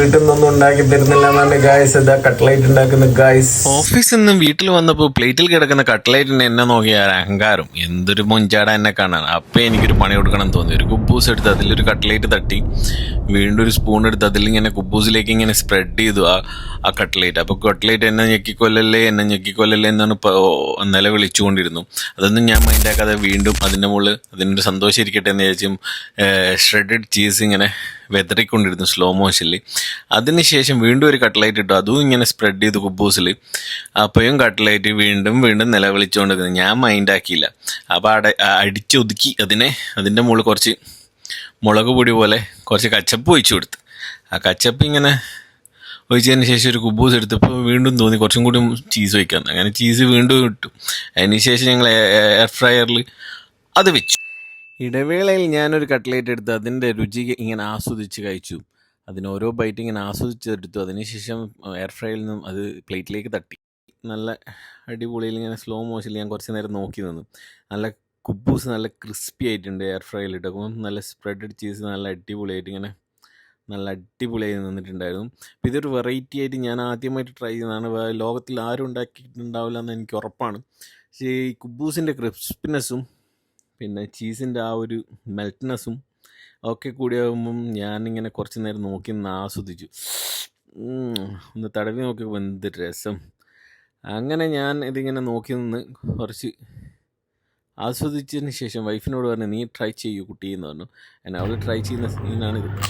വീട്ടിൽ നിന്നൊന്നും ഉണ്ടാക്കി തരുന്നില്ല എന്നാണ് ഗായ്സ് ഇതാ കട്ട്ലൈറ്റ് ഉണ്ടാക്കുന്ന ഓഫീസിൽ നിന്നും വീട്ടിൽ വന്നപ്പോൾ പ്ലേറ്റിൽ കിടക്കുന്ന കട്ട്ലൈറ്റിന് എന്നെ നോക്കിയ അഹങ്കാരം. എന്തൊരു മുഞ്ചാട എന്നെ കാണാൻ. അപ്പം എനിക്കൊരു പണി കൊടുക്കണം തോന്നി. ഒരു കുബൂസ് എടുത്ത് അതിലൊരു കട്ട്ലൈറ്റ് തട്ടി. വീണ്ടും ഒരു സ്പൂൺ എടുത്ത് അതിൽ ഇങ്ങനെ കുബൂസിലേക്ക് ഇങ്ങനെ സ്പ്രെഡ് ചെയ്തു ആ ആ കട്ട്ലൈറ്റ് അപ്പോൾ കട്ട്ലൈറ്റ് എന്നെ ഞെക്കിക്കൊല്ലല്ലേ എന്നെ ഞെക്കിക്കൊല്ലല്ലേ എന്നാണ് നില വിളിച്ചുകൊണ്ടിരുന്നു. അതൊന്നും ഞാൻ മൈൻഡാക്കാതെ വീണ്ടും അതിന്റെ മുകളിൽ അതിനൊരു സന്തോഷം ഇരിക്കട്ടെ എന്ന് വിചാരിച്ചും ഷ്രെഡഡ് ചീസ് ഇങ്ങനെ വെതറിക്കൊണ്ടിരുന്നു സ്ലോ മോഷനിൽ അതിനുശേഷം വീണ്ടും ഒരു കട്ട്ലൈറ്റ് ഇട്ടു. അതും ഇങ്ങനെ സ്പ്രെഡ് ചെയ്തു കുബൂസിൽ അപ്പോഴും കട്ട്ലൈറ്റ് വീണ്ടും വീണ്ടും നിലവിളിച്ചുകൊണ്ടിരുന്നു ഞാൻ മൈൻഡാക്കിയില്ല അപ്പോൾ അട അടിച്ചൊതുക്കി അതിനെ അതിന്റെ മുകളിൽ കുറച്ച് മുളക് പൊടി പോലെ കുറച്ച് കച്ചപ്പ് ഒഴിച്ചു കൊടുത്ത്. ആ കച്ചപ്പ് ഇങ്ങനെ ഒഴിച്ചതിന് ശേഷം ഒരു കുബൂസ് എടുത്തപ്പോൾ വീണ്ടും തോന്നി കുറച്ചും കൂടി ചീസ് വയ്ക്കാൻ അങ്ങനെ ചീസ് വീണ്ടും ഇട്ടു. അതിന് ശേഷം ഞങ്ങൾ എയർ ഫ്രയറിൽ അത് വെച്ചു. ഇടവേളയിൽ ഞാനൊരു കട്ട്ലേറ്റ് എടുത്ത് അതിന്റെ രുചി ഇങ്ങനെ ആസ്വദിച്ച് കഴിച്ചു. അതിന് ഓരോ ബൈറ്റ് ഇങ്ങനെ ആസ്വദിച്ചെടുത്തു. അതിനുശേഷം എയർ ഫ്രൈയിൽ നിന്നും അത് പ്ലേറ്റിലേക്ക് തട്ടി. നല്ല അടിപൊളിയിൽ ഇങ്ങനെ സ്ലോ മോഷനിൽ ഞാൻ കുറച്ച് നേരം നോക്കി നിന്നു. നല്ല കുബൂസ് നല്ല ക്രിസ്പി ആയിട്ടുണ്ട് എയർ ഫ്രൈയിൽ ഇട്ടപ്പോൾ നല്ല സ്പ്രെഡഡ് ചീസ് നല്ല അടിപൊളിയായിട്ട് ഇങ്ങനെ നല്ല അടിപൊളിയായി നിന്നിട്ടുണ്ടായിരുന്നു. അപ്പോൾ ഇതൊരു വെറൈറ്റി ആയിട്ട് ഞാൻ ആദ്യമായിട്ട് ട്രൈ ചെയ്യുന്നതാണ് ലോകത്തിൽ ആരും ഉണ്ടാക്കിയിട്ടുണ്ടാവില്ല എന്ന് എനിക്ക് ഉറപ്പാണ്. പക്ഷേ ഈ കുബൂസിന്റെ ക്രിസ്പിനെസ്സും പിന്നെ ചീസിന്റെ ആ ഒരു മെൽറ്റ്നെസ്സും ഒക്കെ കൂടിയാകുമ്പം ഞാനിങ്ങനെ കുറച്ച് നേരം നോക്കി നിന്ന് ആസ്വദിച്ചു. ഒന്ന് തടവി നോക്കിയപ്പോൾ എന്ത് രസം. അങ്ങനെ ഞാൻ ഇതിങ്ങനെ നോക്കി നിന്ന് കുറച്ച് ആസ്വദിച്ചതിന് ശേഷം വൈഫിനോട് പറഞ്ഞു നീ ട്രൈ ചെയ്യൂ കുട്ടി എന്ന് പറഞ്ഞു. അങ്ങനെ അവൾ ട്രൈ ചെയ്യുന്ന സീനാണിത് ഇത്.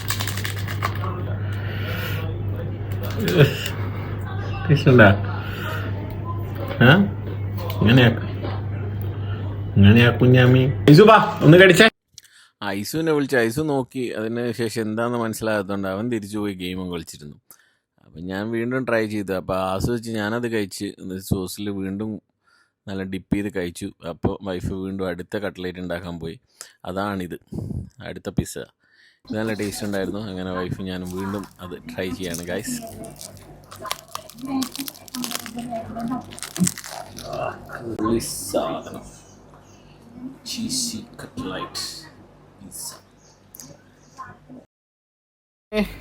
ആ? ഇങ്ങനെയാക്ക ഇങ്ങനെയാ കുഞ്ഞാമി ഇസുബാ ഒന്ന് കടിച്ചേ ഐസുവിനെ വിളിച്ച് ഐസു നോക്കി അതിന് ശേഷം എന്താണെന്ന് മനസ്സിലാകാത്തതുകൊണ്ട് അവൻ തിരിച്ചു പോയി ഗെയിമും കളിച്ചിരുന്നു അപ്പം ഞാൻ വീണ്ടും ട്രൈ ചെയ്തു അപ്പോൾ ആസ്വദിച്ച് ഞാനത് കഴിച്ച് സോസിൽ വീണ്ടും നല്ല ഡിപ്പ് ചെയ്ത് കഴിച്ചു അപ്പോൾ വൈഫ് വീണ്ടും അടുത്ത കട്ട്ലേറ്റ് ഉണ്ടാക്കാൻ പോയി അതാണിത് അടുത്ത പിസ്സ ഇത് നല്ല ടേസ്റ്റ് ഉണ്ടായിരുന്നു അങ്ങനെ വൈഫ് ഞാനും വീണ്ടും അത് ട്രൈ ചെയ്യാണ് ഗൈസ് സാധനം ചീസി cutlet pizza.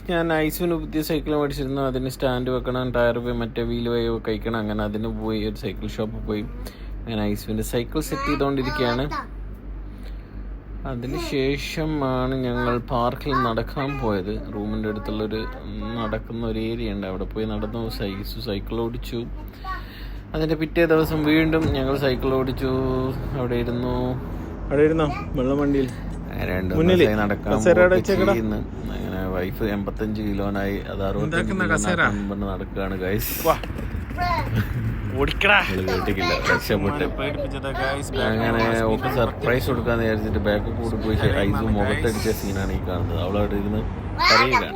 ഞാൻ ഐസുവിന് പുതിയ സൈക്കിൾ മേടിച്ചിരുന്നു. അതിന് സ്റ്റാൻഡ് വെക്കണം ടയർ പോയി മറ്റേ വീൽ പോയി കഴിക്കണം അങ്ങനെ അതിന് പോയി ഒരു സൈക്കിൾ ഷോപ്പിൽ പോയി. അങ്ങനെ ഐസുവിന്റെ സൈക്കിൾ സെറ്റ് ചെയ്തുകൊണ്ടിരിക്കുകയാണ് അതിന് ശേഷമാണ് ഞങ്ങൾ പാർക്കിൽ നടക്കാൻ പോയത്. റൂമിന്റെ അടുത്തുള്ളൊരു നടക്കുന്ന ഒരു ഏരിയ ഉണ്ട്. അവിടെ പോയി നടന്നു. സൈസു സൈക്കിൾ ഓടിച്ചു. അതിന്റെ പിറ്റേ ദിവസം വീണ്ടും ഞങ്ങൾ സൈക്കിൾ ഓടിച്ചു. അവിടെ ഇരുന്നു. അവിടെ ഇരുന്നോ? വെള്ളം വണ്ടിയിൽ. രണ്ട്. അങ്ങനെ വൈഫ് എൺപത്തഞ്ച് കിലോനായി അത് കിലോനാക്കാൻ നടക്കുകയാണ് ഗൈസ് ഓടിക്കടാ. കേട്ടിക്കില്ല രക്ഷപ്പെട്ട്. അങ്ങനെ ഓക്ക് സർപ്രൈസ് കൊടുക്കാന്ന് വിചാരിച്ചിട്ട് ബാക്ക് കൂടി പോയി ഐസ് മുഖത്തടിച്ച സീനാണ് ഈ കാണുന്നത്. അവളവിടെ ഇരുന്ന് കരയുകയാണ്.